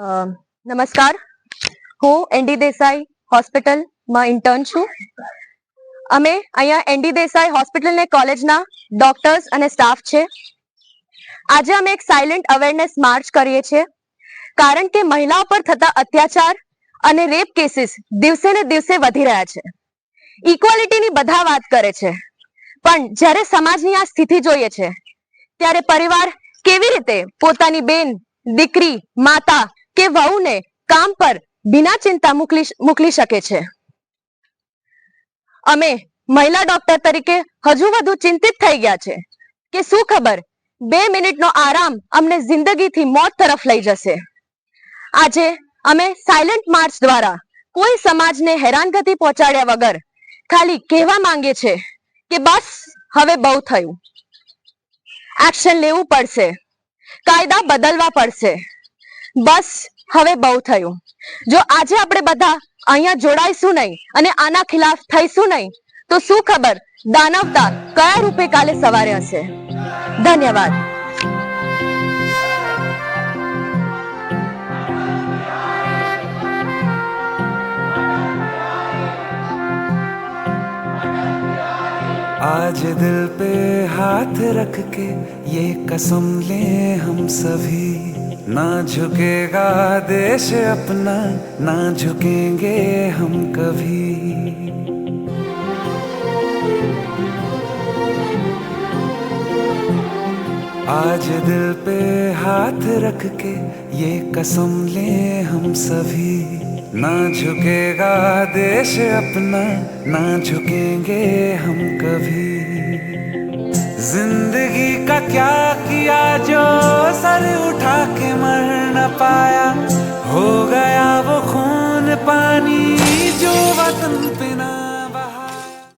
નમસ્કાર. હું એનડી દેસાઈ હોસ્પિટલમાં ઇન્ટર્ન છું. અમે અહીંયા એનડી દેસાઈ હોસ્પિટલ ને કોલેજના ડોક્ટર્સ અને સ્ટાફ છે. આજે અમે એક સાયલન્ટ અવેરનેસ માર્ચ કરીએ છીએ. કારણ કે મહિલાઓ પર થતા અત્યાચાર અને રેપ કેસીસ દિવસે ને દિવસે વધી રહ્યા છે. ઇક્વાલિટીની બધા વાત કરે છે. પણ જ્યારે સમાજની આ સ્થિતિ જોઈએ છે, ત્યારે પરિવાર કેવી રીતે પોતાની બેન, દીકરી, માતા કે વહુને કામ પર બિના ચિંતા મોકલી મોકલી શકે છે. અમે મહિલા ડોક્ટર તરીકે હજુ વધુ ચિંતિત થઈ ગયા છે કે શું ખબર બે મિનિટનો આરામ અમને જિંદગીથી મોત તરફ લઈ જશે. આજે અમે સાયલન્ટ માર્ચ દ્વારા કોઈ સમાજને હેરાનગતિ પહોંચાડ્યા વગર ખાલી કહેવા માંગે છે કે બસ હવે બહુ થયું. એક્શન લેવું પડશે. કાયદા બદલવા પડશે. બસ હવે બહુ થયું જો આજે આપણે બધા અહીંયા જોડાઈશું નહીં અને આના ખિલાફ થઈશું નહીં તો શું ખબર દાનવતા કયા રૂપે કાલે સવારે હશે ધન્યવાદ आज दिल पे हाथ रख के ये कसम ले हम सभी ना झुकेगा देश अपना, ना झुकेंगे हम कभी। आज दिल पे हाथ रख के ये कसम ले हम सभी। ना झुकेगा देश अपना, ना झुकेंगे हम कभी। ज़िंदगी का क्या किया जो सर उठा के मर न पाया हो गया वो खून पानी जो वतन पे ना